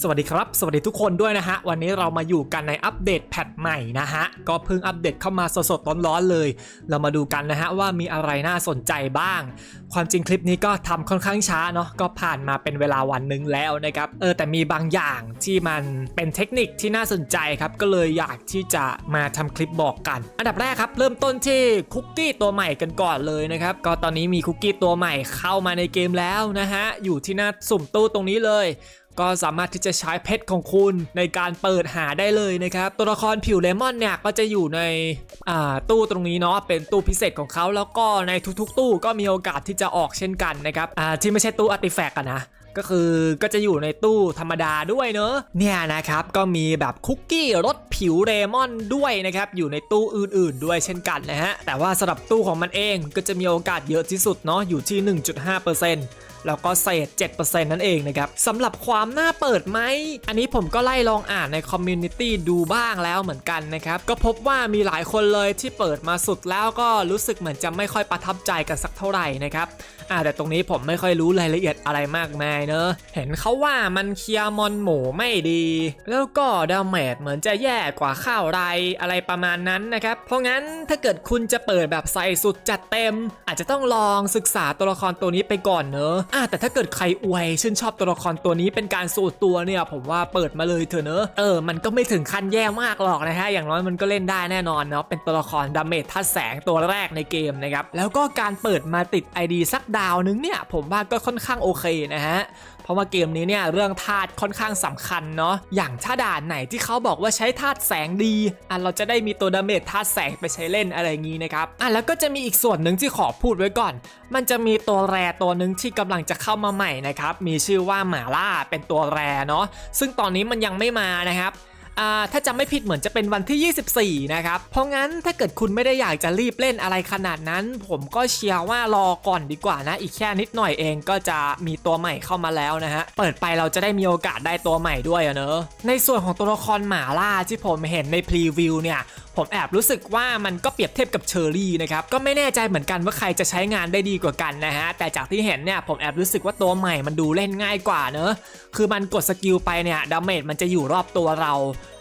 สวัสดีครับ สวัสดีทุกคนด้วยนะฮะ วันนี้เรามาอยู่กันในอัปเดตแพทใหม่นะฮะ ก็เพิ่งอัปเดตเข้ามาสดๆร้อนๆเลย เรามาดูกันนะฮะว่ามีอะไรน่าสนใจบ้าง ความจริงคลิปนี้ก็ทำค่อนข้างช้าเนาะก็ผ่านมาเป็นเวลาวันหนึ่งแล้วนะครับเออแต่มีบางอย่างที่มันเป็นเทคนิคที่น่าสนใจครับ ก็เลยอยากที่จะมาทำคลิปบอกกัน อันดับแรกครับ เริ่มต้นที่คุกกี้ตัวใหม่กันก่อนเลยนะครับก็ตอนนี้มีคุกกี้ตัวใหม่เข้ามาในเกมแล้วนะฮะอยู่ที่หน้าสุ่มตู้ตรงนี้เลย ก็สามารถที่จะใช้เพชรของคุณในการเปิดหาได้เลยนะครับ ตัวละครผิวเลมอนเนี่ยก็จะอยู่ในอ่าตู้ตรงนี้เนาะเป็นตู้พิเศษของเขาแล้วก็ในทุกๆ ตู้ก็มีโอกาสที่จะออกเช่นกันนะครับอ่าที่ไม่ใช่ตู้อาร์ติแฟกต์อะนะก็คือก็จะอยู่ในตู้ธรรมดาด้วยเนอะเนี่ยนะครับก็มีแบบคุกกี้รสผิวเลมอนด้วยนะครับอยู่ในตู้อื่นๆด้วยเช่นกันนะฮะแต่ว่าสำหรับตู้ของมันเองก็จะมีโอกาสเยอะที่สุดเนาะอยู่ที่ 1.5% แล้วก็เศษ 7%นั่นเองนะครับสำหรับความน่าเปิดไหม อันนี้ผมก็ไล่ลองอ่านในคอมมูนิตี้ดูบ้างแล้วเหมือนกันนะครับ ก็พบว่ามีหลายคนเลยที่เปิดมาสุดแล้วก็รู้สึกเหมือนจะไม่ค่อยประทับใจกันสักเท่าไหร่นะครับอ่าแต่ตรงนี้ผมไม่ค่อยรู้รายละเอียดอะไรมากมายเนอะเห็นเขาว่ามันเคลียร์มอนหมูไม่ดี แล้วก็ดาเมจเหมือนจะแย่กว่าข้าวไรอะไรประมาณนั้นนะครับ เพราะงั้นถ้าเกิดคุณจะเปิดแบบใส่สุดจัดเต็ม อาจจะต้องลองศึกษาตัวละครตัวนี้ไปก่อนเนอะอ่าแต่ถ้าเกิดใครอวยชื่นชอบตัวละครตัวนี้เป็นการสูตรตัวเนี่ยผมว่าเปิดมาเลยเถอะเนอะเออมันก็ไม่ถึงขั้นแย่มากหรอกนะฮะอย่างน้อยมันก็เล่นได้แน่นอนเนาะเป็นตัวละครดาเมจทัดแสงตัวแรกในเกมนะครับแล้วก็การเปิดมาติด ID สักดาวนึงเนี่ยผมว่าก็ค่อนข้างโอเคนะฮะ เพราะว่าเกมนี้เนี่ยเรื่องธาตุค่อนข้างสำคัญเนาะอย่างถ้าด่านไหนที่เขาบอกว่าใช้ธาตุแสงดีอะเราจะได้มีตัวดาเมจธาตุแสงไปใช้เล่นอะไรอย่างนี้นะครับอะแล้วก็จะมีอีกส่วนหนึ่งที่ขอพูดไว้ก่อน มันจะมีตัวแรตัวหนึ่งที่กำลังจะเข้ามาใหม่นะครับมีชื่อว่าหมาล่าเป็นตัวแรเนาะซึ่งตอนนี้มันยังไม่มานะครับ ถ้าจำไม่ผิดเหมือนจะเป็นวันที่ 24 นะครับ เพราะงั้นถ้าเกิดคุณไม่ได้อยากจะรีบเล่นอะไรขนาดนั้น ผมก็เชียร์ว่ารอก่อนดีกว่านะ อีกแค่นิดหน่อยเองก็จะมีตัวใหม่เข้ามาแล้วนะฮะ เปิดไปเราจะได้มีโอกาสได้ตัวใหม่ด้วยเนอะในส่วนของตัวละครหมาล่าที่ผมเห็นในพรีวิวเนี่ยผมแอบรู้สึกว่ามันก็เปรียบเทียบกับเชอรี่นะครับก็ไม่แน่ใจเหมือนกันว่าใครจะใช้งานได้ดีกว่ากันนะฮะแต่จากที่เห็นเนี่ยผมแอบรู้สึกว่าตัวใหม่มันดูเล่นง่ายกว่าเนอะคือมันกดสกิลไปเนี่ยดาเมจมันจะอยู่รอบตัวเรา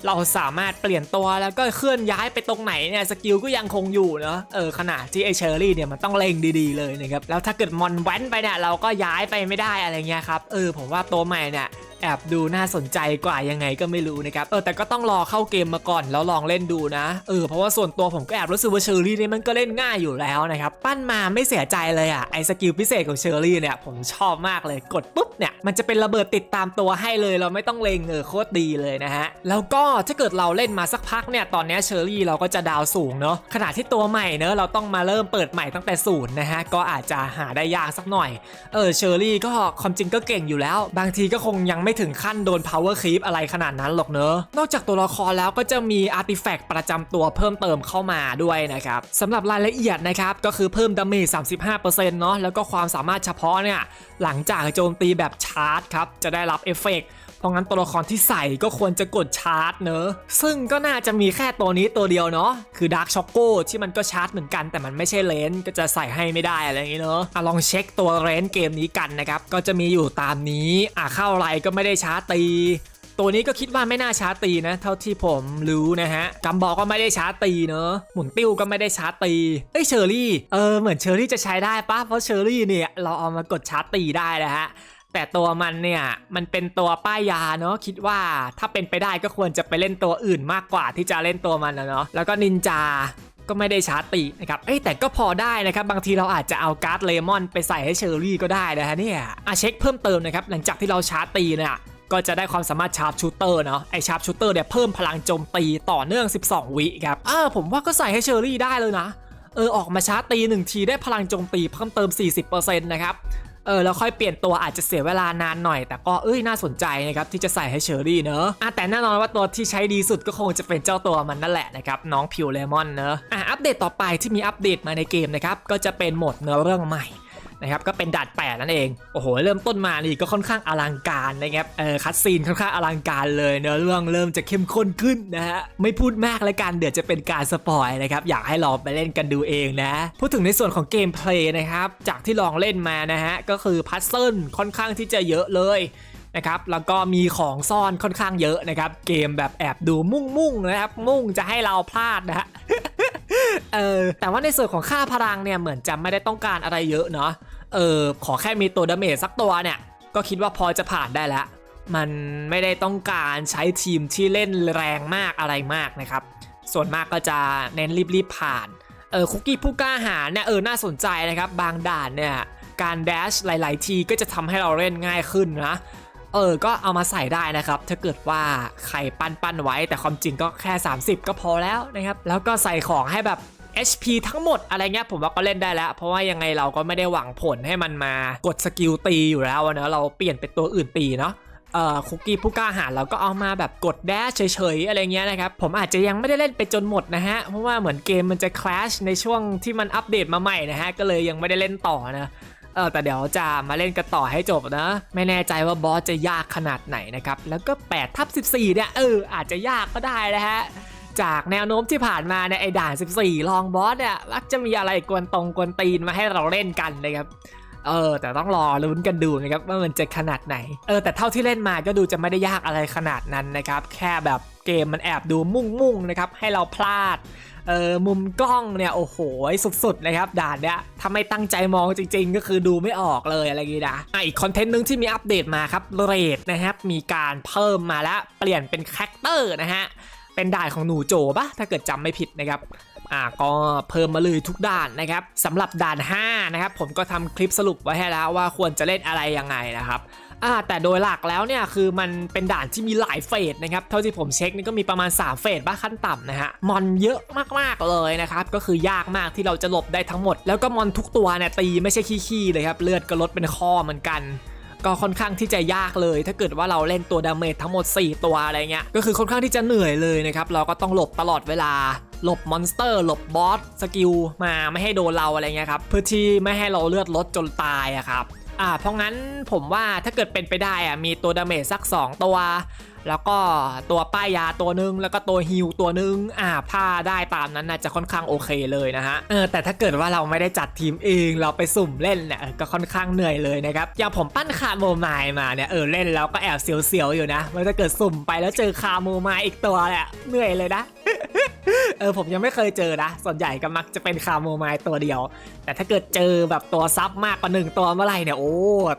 เราสามารถเปลี่ยนตัวแล้วก็เคลื่อนย้ายไปตรงไหนเนี่ยสกิลก็ยังคงอยู่เนอะเออขนาดที่ไอเชอรี่เนี่ยมันต้องเล็งดีๆเลยนะครับแล้วถ้าเกิดมอนแว้นไปเนี่ยเราก็ย้ายไปไม่ได้อะไรเงี้ยครับเออผมว่าตัวใหม่เนี่ย แอบดูน่าสนใจกว่ายังไงก็ไม่รู้นะครับเออแต่ก็ต้องรอเข้าเกมมาก่อนแล้วลองเล่นดูนะเออเพราะว่าส่วนตัวผมก็แอบรู้สึกว่าเชอรี่นี่มันก็เล่นง่ายอยู่แล้วนะครับปั้นมาไม่เสียใจเลยอะไอสกิลพิเศษของเชอรี่เนี่ยผมชอบมากเลยกดปุ๊บเนี่ยมันจะเป็นระเบิดติดตามตัวให้เลย เราไม่ต้องเลงเออโคตรดีเลยนะฮะแล้วก็ถ้าเกิดเราเล่นมาสักพักเนี่ยตอนนี้เชอรี่เราก็จะดาวสูงเนาะขณะที่ตัวใหม่เนอะเราต้องมาเริ่มเปิดใหม่ตั้งแต่ศูนย์นะฮะก็อาจจะหาได้ยากสักหน่อยเออเชอรี่ก็ความจริงก็เก่งอยู่แล้ว บางทีก็คงยังไม่ถึงขั้นโดน power creep อะไรขนาดนั้นหรอกเนอะนอกจากตัวละครแล้วก็จะมี artifact ประจำตัวเพิ่มเติมเข้ามาด้วยนะครับสำหรับรายละเอียดนะครับก็คือเพิ่มดาเมจ35%เนาะแล้วก็ความสามารถเฉพาะเนี่ยหลังจากโจมตีแบบชาร์จครับจะได้รับเอฟเฟกต์ เพราะงั้นตัวละครที่ใส่ก็ควรจะกดชาร์จเนอะ ซึ่งก็น่าจะมีแค่ตัวนี้ตัวเดียวเนาะ คือดาร์ c ช็อกโกที่มันก็ชาร์จเหมือนกันแต่มันไม่ใช่เลนส์ก็จะใส่ให้ไม่ได้อะไรอย่างงี้เนอะอะลองเช็คตัวเลนส์เกมนี้กันนะครับ ก็จะมีอยู่ตามนี้ อะเข้าไรก็ไม่ได้ชาร์จตีตัวนี้ก็คิดว่าไม่น่าชาร์ตีนะ เท่าที่ผมรู้นะฮะกัมบอกก็ไม่ได้ชาร์ตีเนอะหมุนติ้วก็ไม่ได้ชาร์ตีเอ้ยเชอรี่เออเหมือนเชอรี่จะใช้ได้ปะเพราะเชอรี่เนี่ยเราเอามากดชาร์ตีได้นะฮะ แต่ตัวมันเนี่ยมันเป็นตัวป้ายยาเนาะคิดว่าถ้าเป็นไปได้ก็ควรจะไปเล่นตัวอื่นมากกว่าที่จะเล่นตัวมันนะเนาะแล้วก็นินจาก็ไม่ได้ชาร์ตีนะครับ เอ้แต่ก็พอได้นะครับ บางทีเราอาจจะเอาการ์ดเลมอนไปใส่ให้เชอรี่ก็ได้นะฮะเนี่ยอะเช็คเพิ่มเติมนะครับ หลังจากที่เราชาร์ตีเนี่ยก็จะได้ความสามารถชาร์ปชูเตอร์เนาะไอชาร์ปชูเตอร์เนี่ยเพิ่มพลังโจมตีต่อเนื่อง 12 วิครับเอ่าผมว่าก็ใส่ให้เชอรี่ได้เลยนะ เออออกมาชาร์ตีหนึ่งทีได้พลังโจมตีเพิ่มเติม 40%นะครับ เออแล้วค่อยเปลี่ยนตัวอาจจะเสียเวลานานหน่อย แต่ก็เอ้ยน่าสนใจนะครับที่จะใส่ให้เชอรี่เนอะอะแต่แน่นอนว่าตัวที่ใช้ดีสุดก็คงจะเป็นเจ้าตัวมันนั่นแหละนะครับน้องพิวเลมอนเนอะอะอัปเดตต่อไปที่มีอัปเดตมาในเกมนะครับก็จะเป็นโหมดเนื้อเรื่องใหม่ นะครับก็เป็นดัดแปดนั่นเองโอ้โหเริ่มต้นมานี่ก็ค่อนข้างอลังการนะครับเออคัดซีนค่อนข้างอลังการเลยเนื้อเรื่องเริ่มจะเข้มข้นขึ้นนะฮะไม่พูดมากแล้วกันเดี๋ยวจะเป็นการสปอยนะครับอยากให้ลองไปเล่นกันดูเองนะพูดถึงในส่วนของเกมเพลย์นะครับจากที่ลองเล่นมานะฮะก็คือพัซเซิลค่อนข้างที่จะเยอะเลย นะครับแล้วก็มีของซ่อนค่อนข้างเยอะนะครับ เกมแบบแอบดูมุ่งมุ่งนะครับ มุ่งจะให้เราพลาดนะฮะเออแต่ว่าในส่วนของค่าพลังเนี่ยเหมือนจะไม่ได้ต้องการอะไรเยอะเนาะเออขอแค่มีตัวดาเมจสักตัวเนี่ย ก็คิดว่าพอจะผ่านได้แล้วมันไม่ได้ต้องการใช้ทีมที่เล่นแรงมากอะไรมากนะครับ ส่วนมากก็จะเน้นรีบๆผ่านเออคุกกี้ผู้กล้าหาญเนี่ยเออน่าสนใจนะครับ บางด่านเนี่ยการแดชหลาย ๆ ทีก็จะทำให้เราเล่นง่ายขึ้นนะ เออ ก็เอามาใส่ได้นะครับ ถ้าเกิดว่าใครปั้นปั้นๆไว้ แต่ความจริงก็แค่ 30 ก็พอแล้วนะครับ แล้วก็ใส่ของให้แบบ HP ทั้งหมดอะไรเงี้ยผมว่าก็เล่นได้แล้ว เพราะว่ายังไงเราก็ไม่ได้หวังผลให้มันมากดสกิลตีอยู่แล้วเนอะเราเปลี่ยนเป็นตัวอื่นตีเนาะเอ่อคุกกี้ผู้กล้าหาญเราก็เอามาแบบกดแดชเฉยๆอะไรเงี้ยนะครับ ผมอาจจะยังไม่ได้เล่นไปจนหมดนะฮะ เพราะว่าเหมือนเกมมันจะคลาชในช่วงที่มันอัปเดตมาใหม่นะฮะ ก็เลยยังไม่ได้เล่นต่อนะ เออแต่เดี๋ยวจะมาเล่นกันต่อให้จบนะ ไม่แน่ใจว่าบอสจะยากขนาดไหนนะครับ แล้วก็8ทับ14 เนี่ย เออ อาจจะยากก็ได้นะฮะจากแนวโน้มที่ผ่านมาเนี่ยไอ้ด่าน 14 ลองบอสเนี่ยมักจะมีอะไรกวนตรงกวนตีนมาให้เราเล่นกันนะครับเออแต่ต้องรอลุ้นกันดูนะครับว่ามันจะขนาดไหน เออแต่เท่าที่เล่นมาก็ดูจะไม่ได้ยากอะไรขนาดนั้นนะครับ แค่แบบเกมมันแอบดูมุ่งๆนะครับให้เราพลาด เออมุมกล้องเนี่ยโอ้โหสุดๆนะครับด่านเนี้ยถ้าไม่ตั้งใจมองจริง ๆ ก็คือดูไม่ออกเลยอะไรอย่างงี้นะอีกคอนเทนต์หนึงที่มีอัปเดตมาครับเรดนะครับมีการเพิ่มมาแล้วเปลี่ยนเป็นแคคเตอร์นะฮะเป็นด่านของหนูโจปะถ้าเกิดจำไม่ผิดนะครับอ่าก็เพิ่มมาเลยทุกด่านนะครับสำหรับด่าน 5 นะครับ ผมก็ทำคลิปสรุปไว้ให้แล้วว่าควรจะเล่นอะไรยังไงนะครับ อ่าแต่โดยหลักแล้วเนี่ยคือมันเป็นด่านที่มีหลายเฟสนะครับเท่าที่ผมเช็คนี่ก็มีประมาณ 3 เฟสบ้าขั้นต่ำนะฮะมอนเยอะมากๆเลยนะครับก็คือยากมากที่เราจะหลบได้ทั้งหมด แล้วก็มอนทุกตัวเนี่ยตีไม่ใช่ขี้ๆเลยครับเลือดก็ลดเป็นข้อเหมือนกันก็ค่อนข้างที่จะยากเลย ถ้าเกิดว่าเราเล่นตัวดาเมจทั้งหมด 4 ตัวอะไรเงี้ย ก็คือค่อนข้างที่จะเหนื่อยเลยนะครับ เราก็ต้องหลบตลอดเวลา หลบมอนสเตอร์ หลบบอส สกิลมาไม่ให้โดนเราอะไรเงี้ยครับ เพื่อที่ไม่ให้เราเลือดลดจนตายอะครับ อ่าเพราะงั้นผมว่าถ้าเกิดเป็นไปได้อะมีตัวดาเมจสัก 2 ตัว แล้วก็ตัวป้ายยาตัวหนึง แล้วก็ตัวฮิลตัวหนึงอ่าผ้าได้ตามนั้นน่าจะค่อนข้างโอเคเลยนะฮะเออแต่ถ้าเกิดว่าเราไม่ได้จัดทีมเองเราไปสุ่มเล่นเนี่ยก็ค่อนข้างเหนื่อยเลยนะครับอย่างผมปั้นคาโมไมล์มาเนี่ยเออเล่นแล้วก็แอบเสียวๆอยู่นะว่าถ้าเกิดสุ่มไปแล้วเจอคาโมไมล์อีกตัวเนี่ยเหนื่อยเลยนะ เออผมยังไม่เคยเจอนะ ส่วนใหญ่ก็มักจะเป็นคาโมไมล์ตัวเดียว แต่ถ้าเกิดเจอแบบตัวซับมากกว่าหนึ่งตัวเมื่อไหร่เนี่ยโอ้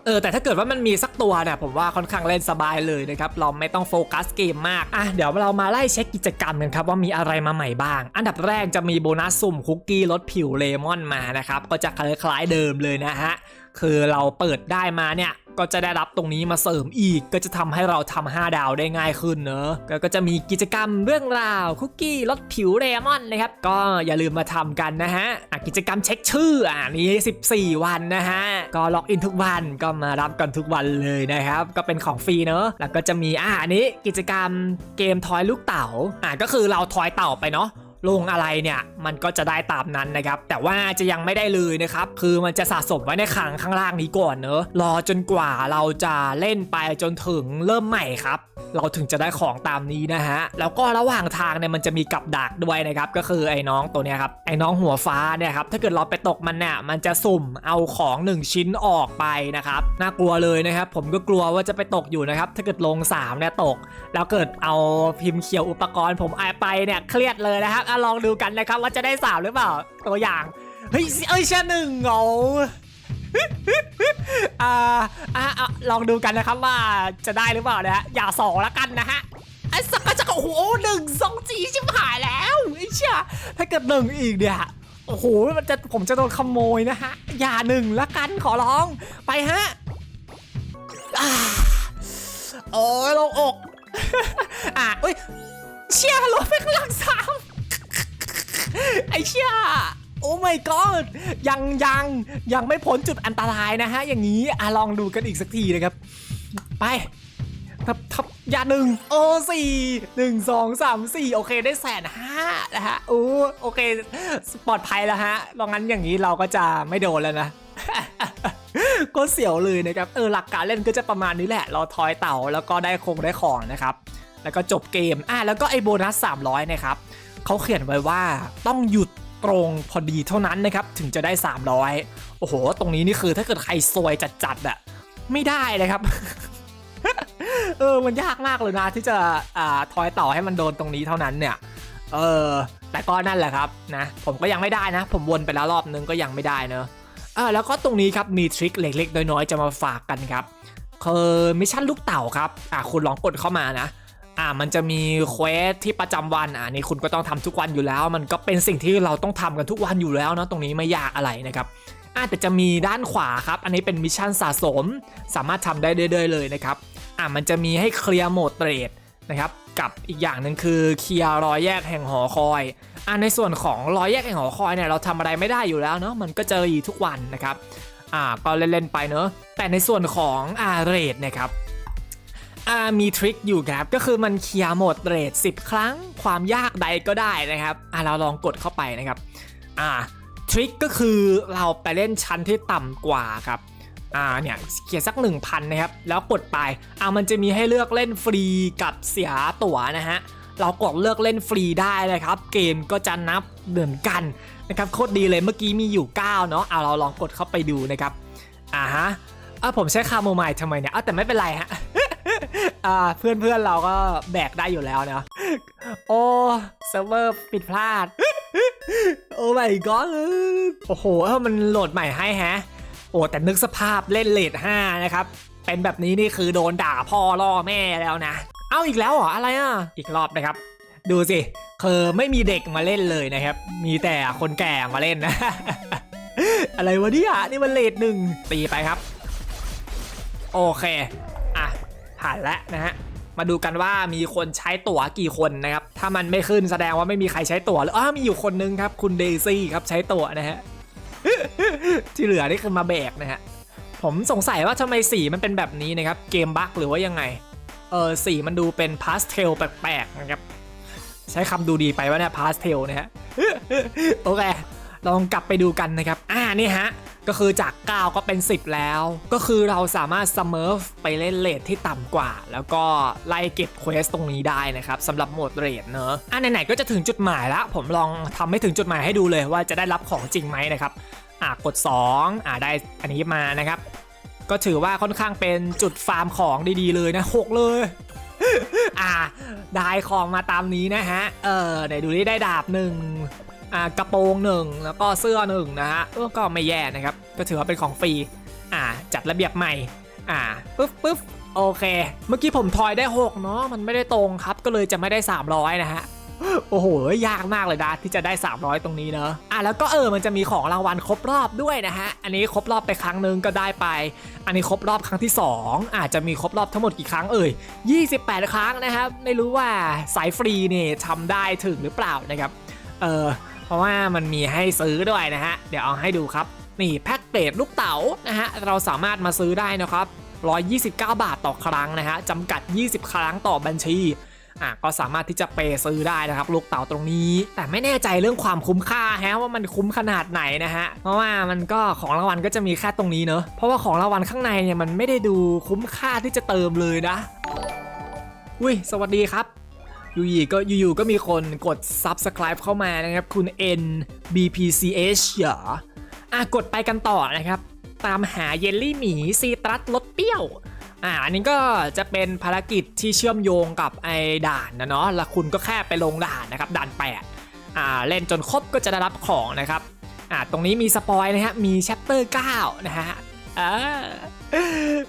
เออแต่ถ้าเกิดว่ามันมีสักตัวเนี่ยผมว่าค่อนข้างเล่นสบายเลยนะครับเราไม่ต้องโฟกัสเกมมากอะเดี๋ยวเรามาไล่เช็คกิจกรรมกันครับว่ามีอะไรมาใหม่บ้าง อันดับแรกจะมีโบนัสสุ่มคุกกี้ลดผิวเลมอนมานะครับก็จะคล้ายๆเดิมเลยนะฮะคือเราเปิดได้มาเนี่ย ก็จะได้รับตรงนี้มาเสริมอีก ก็จะทำให้เราทำ5ดาวได้ง่ายขึ้นเนอะก็ก็จะมีกิจกรรมเรื่องราวคุกกี้ลดผิวเรมอนนะครับ ก็อย่าลืมมาทำกันนะฮะะกิจกรรมเช็คชื่ออ่านี้14 วันนะฮะ ก็ล็อกอินทุกวันก็มารับกันทุกวันเลยนะครับ ก็เป็นของฟรีเนอะแล้วก็จะมีอ่าอันนี้กิจกรรมเกมทอยลูกเต๋าอ่าก็คือเราทอยเต่าไปเนาะ ลงอะไรเนี่ยมันก็จะได้ตามนั้นนะครับ แต่ว่าจะยังไม่ได้เลยนะครับ คือมันจะสะสมไว้ในขังข้างล่างนี้ก่อนเนอะรอจนกว่าเราจะเล่นไปจนถึงเริ่มใหม่ครับ เราถึงจะได้ของตามนี้นะฮะแล้วก็ระหว่างทางเนี่ยมันจะมีกับดักด้วยนะครับ ก็คือไอ้น้องตัวเนี้ยครับไอ้น้องหัวฟ้าเนี่ยครับถ้าเกิดเราไปตกมันเนี่ยมันจะสุ่มเอาของหนึ่งชิ้นออกไปนะครับน่ากลัวเลยนะครับ ผมก็กลัวว่าจะไปตกอยู่นะครับ ถ้าเกิดลงสามเนี่ยตก แล้วเกิดเอาพิมพ์เขียวอุปกรณ์ ผมเอไปเนี่ยเครียดเลยนะครับอะลองดูกันนะครับว่าจะได้สามหรือเปล่าตัวอย่างเฮ้ยเอ้ยแค่หนึ่งเหงาอ่าอ่าลองดูกันนะครับว่าจะได้หรือเปล่านะฮะอย่าสองละกันนะฮะไอ้สักกะจะโอ้โหหนึ่งสองจีชิบหายแล้วไอ้เชี่ยถ้าเกิดหนึ่งอีกเนี่ยโอ้โหมันจะผมจะโดนขโมยนะฮะอย่าหนึ่งละกันขอร้องไปฮะอ่าโอ้ยลงอกอะเอ้ยเชี่ยลงไปข้างหลังสาม ไอ้เชี่ยโอ้ my god ยังยังยังไม่พ้นจุดอันตรายนะฮะ อย่างนี้อะลองดูกันอีกสักทีนะครับ ไปทับทับยาหนึ่งโอ้สี่หนึ่งสองสามสี่โอเคได้แสนห้านะฮะโอ้โอเค ปลอดภัยแล้วฮะลองงั้นอย่างนี้เราก็จะไม่โดนแล้วนะก็เสียวเลยนะครับ เออหลักการเล่นก็จะประมาณนี้แหละ เราทอยเต่าแล้วก็ได้คงได้ของนะครับ แล้วก็จบเกม อะแล้วก็ไอ้โบนัส 300 นะครับ เขาเขียนไว้ว่าต้องหยุดตรงพอดีเท่านั้นนะครับ ถึงจะได้ 300 โอ้โห ตรงนี้นี่คือถ้าเกิดใครซวยจัดๆอะไม่ได้เลยครับ เออ มันยากมากเลยนะ ที่จะอ่าทอยต่อให้มันโดนตรงนี้เท่านั้นเนี่ย เออ แต่ก็นั่นแหละครับนะ ผมก็ยังไม่ได้นะ ผมวนไปแล้วรอบนึงก็ยังไม่ได้เนอะเออแล้วก็ตรงนี้ครับมีทริคเล็กๆ น้อยๆ จะมาฝากกันครับคือมิชชั่นลูกเต่าครับอ่าคุณลองกดเข้ามานะ อ่ามันจะมีเควสที่ประจำวันอ่านี่คุณก็ต้องทำทุกวันอยู่แล้ว มันก็เป็นสิ่งที่เราต้องทำกันทุกวันอยู่แล้วเนาะตรงนี้ไม่ยากอะไรนะครับอ่าแต่จะมีด้านขวาครับ อันนี้เป็นมิชชั่นสะสม สามารถทำได้เรื่อยๆเลยนะครับอ่ามันจะมีให้เคลียร์โหมดเทรดนะครับกับอีกอย่างหนึ่งคือเคลียร์รอยแยกแห่งหอคอยอ่าในส่วนของรอยแยกแห่งหอคอยเนี่ยเราทำอะไรไม่ได้อยู่แล้วเนาะมันก็เจออยู่ทุกวันนะครับอ่าก็เล่นๆไปเนอะแต่ในส่วนของอ่าเรทนะครับ อ่ามีทริคอยู่ครับ ก็คือมันเคลียร์โหมดเรท10 ครั้ง ความยากใดก็ได้นะครับอ่าเราลองกดเข้าไปนะครับอ่าทริคก็คือเราไปเล่นชั้นที่ต่ำกว่าครับอ่าเนี่ยเขียนสัก 1,000 นะครับ แล้วกดไปอ่ามันจะมีให้เลือกเล่นฟรีกับเสียตั๋วนะฮะเรากดเลือกเล่นฟรีได้เลยครับ เกมก็จะนับเหมือนกันนะครับโคตรดีเลยเมื่อกี้มีอยู่ 9 เนาะเอาเราลองกดเข้าไปดูนะครับอ่าฮะอ่าผมใช้คาโมไมล์ทำไมเนี่ยอะแต่ไม่เป็นไรฮะ อ่าเพื่อนเพื่อนๆเราก็แบกได้อยู่แล้วเนาะโอ้เซิร์ฟเวอร์ปิดพลาด โอ้ my god โอ้โหมันโหลดใหม่ให้ฮะ โอ้แต่นึกสภาพเล่นเลท5นะครับ เป็นแบบนี้นี่คือโดนด่าพ่อล่อแม่แล้วนะ เอาอีกแล้วเหรอ อะไรอะ อีกรอบนะครับ ดูสิคือไม่มีเด็กมาเล่นเลยนะครับ มีแต่คนแก่มาเล่นนะ อะไรวะเนี่ยนี่มันเลทหนึ่งตีไปครับ โอเค ผ่านแล้วนะฮะมาดูกันว่ามีคนใช้ตั๋วกี่คนนะครับถ้ามันไม่ขึ้นแสดงว่าไม่มีใครใช้ตั๋วเลยอ้ามีอยู่คนนึงครับคุณเดซี่ครับใช้ตั๋วนะฮะที่เหลือนี่คือมาแบกนะฮะผมสงสัยว่าทำไมสีมันเป็นแบบนี้นะครับเกมบั๊กหรือว่ายังไงเออสีมันดูเป็นพาสเทลแปลกๆนะครับใช้คำดูดีไปว่าเนี่ยพาสเทลนะฮะโอเคลองกลับไปดูกันนะครับ อ่านี่ฮะ ก็คือจาก 9 ก็เป็น 10 แล้ว ก็คือเราสามารถสมิร์ฟไปเล่นเลทที่ต่ำกว่า แล้วก็ไล่เก็บเควสตรงนี้ได้นะครับสำหรับโหมดเรทเนอะอะไหนๆก็จะถึงจุดหมายแล้วผมลองทำให้ถึงจุดหมายให้ดูเลยว่าจะได้รับของจริงไหมนะครับอะกด 2อะได้อันนี้มานะครับ ก็ถือว่าค่อนข้างเป็นจุดฟาร์มของดีๆเลยนะหกเลยอ่าได้ของมาตามนี้นะฮะ เออไหนดูนี่ได้ดาบหนึ่ง อ่ากระโปรงหนึ่งแล้วก็เสื้อหนึ่งนะฮะเออก็ไม่แย่นะครับ ก็ถือว่าเป็นของฟรีอ่าจัดระเบียบใหม่ อ่าปึ๊บปึ๊บโอเค เมื่อกี้ผมทอยได้ 6 เนาะมันไม่ได้ตรงครับ ก็เลยจะไม่ได้ 300 นะฮะโอ้โห ยากมากเลยนะที่จะได้ 300 ตรงนี้เนอะอะแล้วก็เออ มันจะมีของรางวัลครบรอบด้วยนะฮะ อันนี้ครบรอบไปครั้งหนึ่งก็ได้ไป อันนี้ครบรอบครั้งที่ 2 อาจจะมีครบรอบทั้งหมดกี่ครั้งเอ่ย 28 ครั้งนะครับ ไม่รู้ว่าสายฟรีเนี่ยทำได้ถึงหรือเปล่านะครับ เออ ราะว่ามันมีให้ซื้อด้วยนะฮะ เดี๋ยวเอาให้ดูครับ นี่แพ็กเกจลูกเต๋านะฮะ เราสามารถมาซื้อได้นะครับ129 บาทต่อครั้งนะฮะจำกัด 20 ครั้งต่อบัญชีอะก็สามารถที่จะเปซื้อได้นะครับ ลูกเต๋าตรงนี้ แต่ไม่แน่ใจเรื่องความคุ้มค่าฮะว่ามันคุ้มขนาดไหนนะฮะเพราะว่ามันก็ของรางวัลก็จะมีแค่ตรงนี้เนอะเพราะว่าของรางวัลข้างในเนี่ยมันไม่ได้ดูคุ้มค่าที่จะเติมเลยนะอุ้ยสวัสดีครับ อยู่ๆก็อยู่ๆก็มีคนกด subscribe เข้ามานะครับ คุณ N BPCH เหรออะกดไปกันต่อนะครับ ตามหาเยลลี่หมีซีตรัสรสเปรี้ยวอ่าอันนี้ก็จะเป็นภารกิจที่เชื่อมโยงกับไอ้ด่านนะเนาะแล้วคุณก็แค่ไปลงด่านนะครับ ด่าน8อ่าเล่นจนครบก็จะได้รับของนะครับอ่าตรงนี้มีสปอยนะฮะมีแชปเตอร์9นะฮะอ่า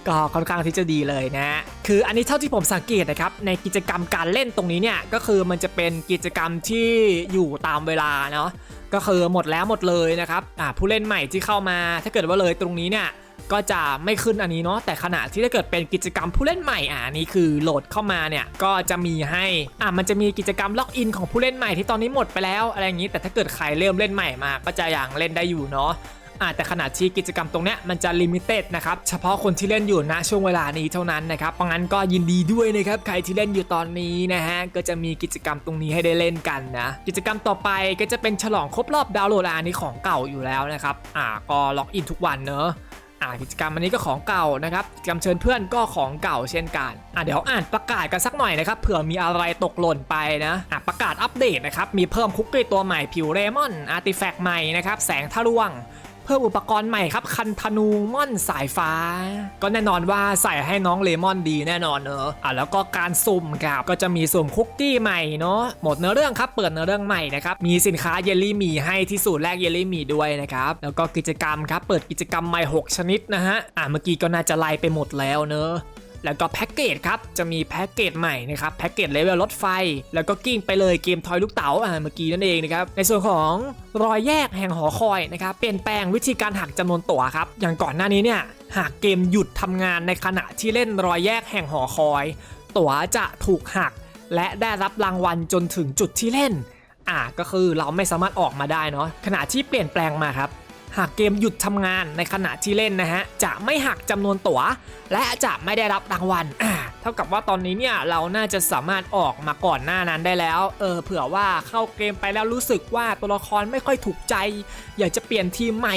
ก็ค่อนข้างที่จะดีเลยนะคืออันนี้เท่าที่ผมสังเกตนะครับในกิจกรรมการเล่นตรงนี้เนี่ยก็คือมันจะเป็นกิจกรรมที่อยู่ตามเวลาเนาะก็คือหมดแล้วหมดเลยนะครับผู้เล่นใหม่ที่เข้ามาถ้าเกิดว่าเลยตรงนี้เนี่ยก็จะไม่ขึ้นอันนี้เนาะแต่ขณะที่ถ้าเกิดเป็นกิจกรรมผู้เล่นใหม่อ่าอันนี้คือโหลดเข้ามาเนี่ยก็จะมีให้อ่ามันจะมีกิจกรรมล็อกอินของผู้เล่นใหม่ที่ตอนนี้หมดไปแล้วอะไรอย่างนี้ แต่ถ้าเกิดใครเริ่มเล่นใหม่มาก็จะยังเล่นได้อยู่เนาะ อ่าแต่ขนาดที่กิจกรรมตรงเนี้ยมันจะลิมิเต็ดนะครับเฉพาะคนที่เล่นอยู่ณช่วงเวลานี้เท่านั้นนะครับเพราะงั้นก็ยินดีด้วยนะครับใครที่เล่นอยู่ตอนนี้นะฮะก็จะมีกิจกรรมตรงนี้ให้ได้เล่นกันนะกิจกรรมต่อไปก็จะเป็นฉลองครบรอบดาวน์โหลดอันนี้ของเก่าอยู่แล้วนะครับอ่าก็ล็อกอินทุกวันเนอะ่ากิจกรรมอันนี้ก็ของเก่านะครับกิจกรรมเชิญเพื่อนก็ของเก่าเช่นกันอ่าเดี๋ยวอ่านประกาศกันสักหน่อยนะครับเผื่อมีอะไรตกหล่นไปนะอ่าประกาศอัปเดตนะครับมีเพิ่มคุกกี้ตัวใหม่ผิวเรมอนอาร์ติแฟกต์ใหม่นะครับแสงทะลวง เพิ่มอุปกรณ์ใหม่ครับ คันธนูม่อนสายฟ้า ก็แน่นอนว่าใส่ให้น้องเลมอนดีแน่นอนเนอะอะแล้วก็การสุ่มครับก็จะมีสุ่มคุกกี้ใหม่เนาะหมดเนื้อเรื่องครับเปิดเนื้อเรื่องใหม่นะครับมีสินค้าเยลลี่หมีให้ที่สูตรแรกเยลลี่หมีด้วยนะครับแล้วก็กิจกรรมครับเปิดกิจกรรมใหม่ 6 ชนิดนะฮะอะเมื่อกี้ก็น่าจะไล่ไปหมดแล้วเนอะ แล้วก็แพ็กเกจครับ จะมีแพ็กเกจใหม่นะครับ แพ็กเกจเลเวลรถไฟ แล้วก็กิ้งไปเลยเกมทอยลูกเต๋าอ่าเมื่อกี้นั่นเองนะครับ ในส่วนของรอยแยกแห่งหอคอยนะครับ เปลี่ยนแปลงวิธีการหักจำนวนตั๋วครับ อย่างก่อนหน้านี้เนี่ย หากเกมหยุดทำงานในขณะที่เล่นรอยแยกแห่งหอคอย ตั๋วจะถูกหัก และได้รับรางวัลจนถึงจุดที่เล่น อ่า ก็คือเราไม่สามารถออกมาได้เนาะ ขณะที่เปลี่ยนแปลงมาครับ หากเกมหยุดทำงานในขณะที่เล่นนะฮะจะไม่หักจำนวนตั๋ว และจะไม่ได้รับรางวัลอ่าเท่ากับว่าตอนนี้เนี่ยเราน่าจะสามารถออกมาก่อนหน้านั้นได้แล้วเออเผื่อว่าเข้าเกมไปแล้วรู้สึกว่าตัวละครไม่ค่อยถูกใจ อยากจะเปลี่ยนทีมใหม่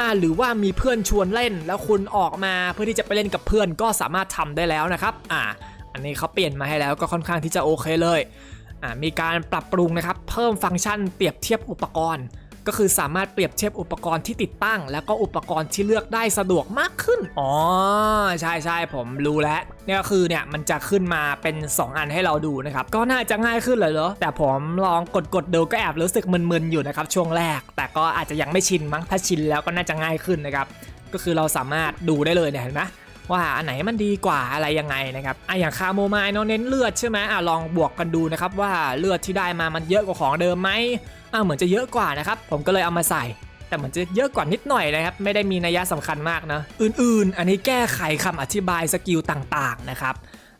อ่าหรือว่ามีเพื่อนชวนเล่น แล้วคุณออกมาเพื่อที่จะไปเล่นกับเพื่อนก็สามารถทำได้แล้วนะครับอ่าอันนี้เขาเปลี่ยนมาให้แล้วก็ค่อนข้างที่จะโอเคเลยอ่ามีการปรับปรุงนะครับ เพิ่มฟังก์ชันเปรียบเทียบอุปกรณ์ ก็คือสามารถเปรียบเทียบอุปกรณ์ที่ติดตั้ง แล้วก็อุปกรณ์ที่เลือกได้สะดวกมากขึ้น อ๋อ ใช่ใช่ผมรู้แล้วเนี่ยก็คือเนี่ยมันจะขึ้นมาเป็น 2 อันให้เราดูนะครับ ก็น่าจะง่ายขึ้นเลยเหรอแต่ผมลองกดกดดูก็แอบรู้สึกมึนๆอยู่นะครับช่วงแรก แต่ก็อาจจะยังไม่ชินมั้งถ้าชินแล้วก็น่าจะง่ายขึ้นนะครับก็คือเราสามารถดูได้เลยเนี่ยเห็นไหม ว่าอันไหนมันดีกว่าอะไรยังไงนะครับอะอย่างคาโมไมล์เนาะเน้นเลือดใช่ไหมอะลองบวกกันดูนะครับว่าเลือดที่ได้มามันเยอะกว่าของเดิมไหมอะเหมือนจะเยอะกว่านะครับผมก็เลยเอามาใส่แต่เหมือนจะเยอะกว่านิดหน่อยนะครับ ไม่ได้มีนัยสำคัญมากนะ อื่นๆ อันนี้แก้ไขคำอธิบายสกิลต่างๆนะครับ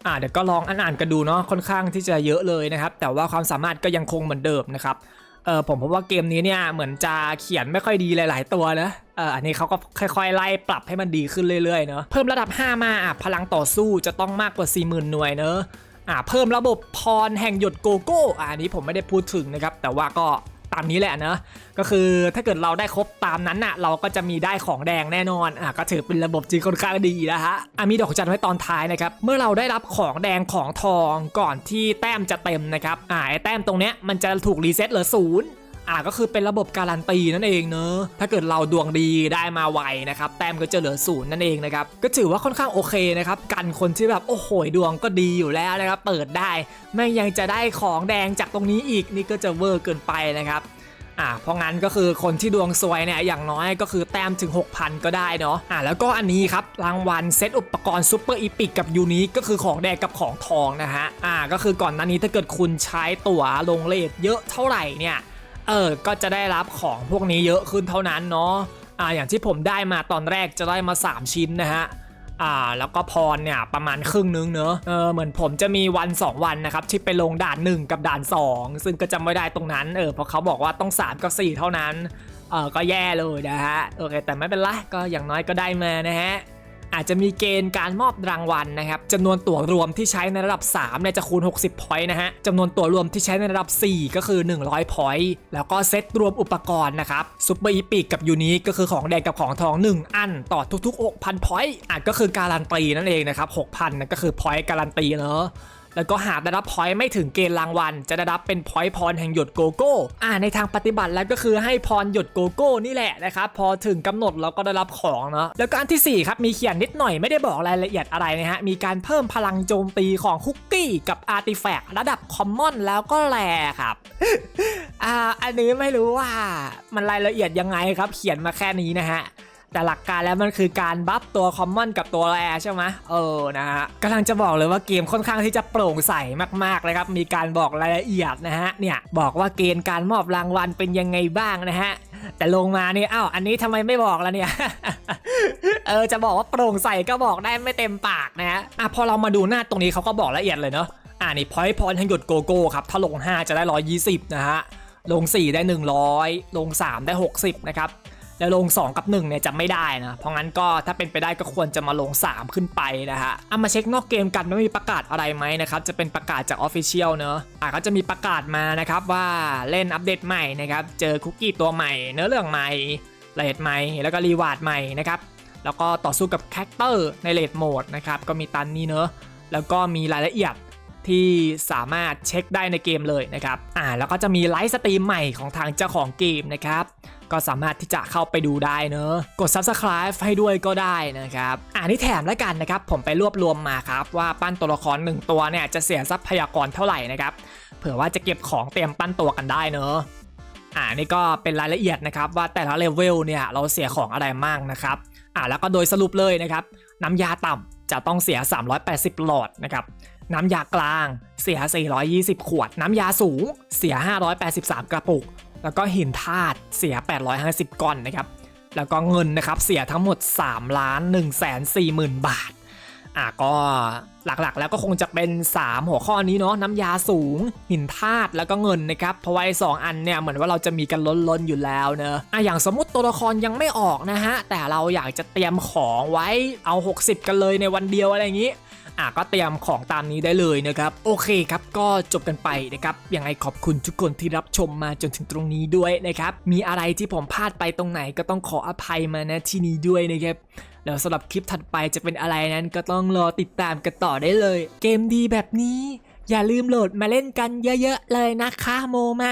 อ่าเดี๋ยวก็ลองอ่านๆกันดูเนาะค่อนข้างที่จะเยอะเลยนะครับ แต่ว่าความสามารถก็ยังคงเหมือนเดิมนะครับ เออผมพบว่าเกมนี้เนี่ยเหมือนจะเขียนไม่ค่อยดีหลาย ๆ ตัวนะเอออันนี้เขาก็ค่อยๆ ไล่ปรับให้มันดีขึ้นเรื่อยๆเนาะเพิ่มระดับ 5 มาอะพลังต่อสู้จะต้องมากกว่า 40,000 หน่วยเนอะอ่าเพิ่มระบบพรแห่งหยดโกโก้อันนี้ผมไม่ได้พูดถึงนะครับแต่ว่าก็ ตามนี้แหละเนอะก็คือถ้าเกิดเราได้ครบตามนั้นน่ะเราก็จะมีได้ของแดงแน่นอนอะก็ถือเป็นระบบที่ค่อนข้างดีนะฮะอะมีดอกจันไว้ตอนท้ายนะครับเมื่อเราได้รับของแดงของทองก่อนที่แต้มจะเต็มนะครับอ่าไอแต้มตรงเนี้ยมันจะถูกรีเซ็ตเหลือศูนย์ อ่าก็คือเป็นระบบการันตีนั่นเองเนอะถ้าเกิดเราดวงดีได้มาไวนะครับแต้มก็จะเหลือศูนย์นั่นเองนะครับก็ถือว่าค่อนข้างโอเคนะครับกันคนที่แบบโอ้โหดวงก็ดีอยู่แล้วนะครับเปิดได้แม่งยังจะได้ของแดงจากตรงนี้อีกนี่ก็จะเวอร์เกินไปนะครับอ่าเพราะงั้นก็คือคนที่ดวงซวยเนี่ยอย่างน้อยก็คือแต้มถึง 6,000 ก็ได้เนาะอ่าแล้วก็อันนี้ครับรางวัลเซตอุปกรณ์ซูเปอร์อีพิกกับยูนิคก็คือของแดงกับของทองนะฮะอ่าก็คือก่อนหน้านี้ถ้าเกิดคุณใช้ตั๋วลงเลทเยอะเท่าไหร่เนี่ย เออก็จะได้รับของพวกนี้เยอะขึ้นเท่านั้นเนาะอ่าอย่างที่ผมได้มาตอนแรกจะได้มา 3 ชิ้นนะฮะอ่าแล้วก็พรเนี่ยประมาณครึ่งนึงเนอะเออเหมือนผมจะมีวัน 2 วันนะครับที่ไปลงด่าน 1 กับด่าน 2 ซึ่งก็จะไม่ได้ตรงนั้นเออเพราะเขาบอกว่าต้อง 3 กับ 4 เท่านั้นเออก็แย่เลยนะฮะโอเคแต่ไม่เป็นไรก็อย่างน้อยก็ได้มานะฮะ อาจจะมีเกณฑ์การมอบรางวัลนะครับจำนวนตั๋วรวมที่ใช้ในระดับ3เนี่ยจะคูณ 60 พอยต์นะฮะจำนวนตั๋วรวมที่ใช้ในระดับ 4 ก็คือ 100 พอยต์แล้วก็เซตรวมอุปกรณ์นะครับซุปเปอร์อีพิกกับยูนิคก็คือของแดงกับของทอง 1 อันต่อทุกๆ 6,000 พอยต์อะก็คือการันตีนั่นเองนะครับ6,000นั่นก็คือพอยต์การันตีเนาะ แล้วก็หากได้รับพอยต์ไม่ถึงเกณฑ์รางวัล จะได้รับเป็นพอยต์พรแห่งหยดโกโก้อ่าในทางปฏิบัติแล้วก็คือให้พรหยดโกโก้นี่แหละนะครับพอถึงกำหนดเราก็ได้รับของเนาะแล้วก็อันที่ 4 ครับมีเขียนนิดหน่อยไม่ได้บอกรายละเอียดอะไรนะฮะมีการเพิ่มพลังโจมตีของคุกกี้กับอาร์ติแฟกต์ระดับคอมมอนแล้วก็แรครับอ่าอันนี้ไม่รู้ว่ามันรายละเอียดยังไงครับ เขียนมาแค่นี้นะฮะ แต่หลักการแล้วมันคือการบัฟตัวคอมมอนกับตัวแรใช่ไหมเออนะฮะกำลังจะบอกเลยว่าเกมค่อนข้างที่จะโปร่งใสมากๆเลยครับมีการบอกรายละเอียดนะฮะเนี่ยบอกว่าเกณฑ์การมอบรางวัลเป็นยังไงบ้างนะฮะแต่ลงมานี่อ้าวอันนี้ทำไมไม่บอกล่ะเนี่ยเออจะบอกว่าโปร่งใสก็บอกได้ไม่เต็มปากนะฮะอะพอเรามาดูหน้าตรงนี้เขาก็บอกละเอียดเลยเนาะอ่านี่พอยต์พรให้หยดโกโก้ครับถ้าลง 5 จะได้ 120 นะฮะลง 4 ได้ 100 ลง 3 ได้ 60 นะครับ แล้วลง 2 กับ1เนี่ยจะไม่ได้นะ เพราะงั้นก็ถ้าเป็นไปได้ก็ควรจะมาลง 3 ขึ้นไปนะฮะเอามาเช็คนอกเกมกันว่ามีประกาศอะไรไหมนะครับจะเป็นประกาศจาก Official เนอะอะก็จะมีประกาศมานะครับว่าเล่นอัปเดตใหม่นะครับเจอคุกกี้ตัวใหม่ เนื้อเรื่องใหม่เลดใหม่แล้วก็รีวาร์ดใหม่นะครับแล้วก็ต่อสู้กับแคคเตอร์ในเลดโหมดนะครับก็มีตันนี้เนอะแล้วก็มีรายละเอียดที่สามารถเช็คได้ในเกมเลยนะครับ อ่า แล้วก็จะมีไลฟ์สตรีมใหม่ของทางเจ้าของเกมนะครับ ก็สามารถที่จะเข้าไปดูได้เนอะกด subscribe ให้ด้วยก็ได้นะครับอ่านี่แถมแล้วกันนะครับผมไปรวบรวมมาครับว่าปั้นตัวละครหนึ่งตัวเนี่ยจะเสียทรัพยากรเท่าไหร่นะครับเผื่อว่าจะเก็บของเตรียมปั้นตัวกันได้เนอะอ่านี่ก็เป็นรายละเอียดนะครับว่าแต่ละเลเวลเนี่ยเราเสียของอะไรมั่งนะครับอ่าแล้วก็โดยสรุปเลยนะครับน้ำยาต่ำจะต้องเสีย 380 หลอดนะครับน้ำยากลางเสีย 420 ขวด น้ำยาสูงเสีย 583 กระปุก แล้วก็หินธาตุเสีย 850 ก้อนนะครับ แล้วก็เงินนะครับเสียทั้งหมด3ล้าน1แสน4หมื่นบาท อะก็หลักๆ แล้วก็คงจะเป็น 3 หัวข้อนี้เนาะน้ำยาสูง หินธาตุแล้วก็เงินนะครับ เพราะว่าไอ้สองอันเนี่ยเหมือนว่าเราจะมีกันล้นๆอยู่แล้วเนอะอะอย่างสมมติตัวละครยังไม่ออกนะฮะ แต่เราอยากจะเตรียมของไว้เอา 60 กันเลยในวันเดียวอะไรอย่างนี้ อะก็เตรียมของตามนี้ได้เลยนะครับโอเคครับก็จบกันไปนะครับยังไงขอบคุณทุกคนที่รับชมมาจนถึงตรงนี้ด้วยนะครับมีอะไรที่ผมพลาดไปตรงไหนก็ต้องขออภัยมาณที่นี้ด้วยนะครับแล้วสำหรับคลิปถัดไปจะเป็นอะไรนั้นก็ต้องรอติดตามกันต่อได้เลย เกมดีแบบนี้ อย่าลืมโหลดมาเล่นกันเยอะ ๆ เลยนะคะโมไม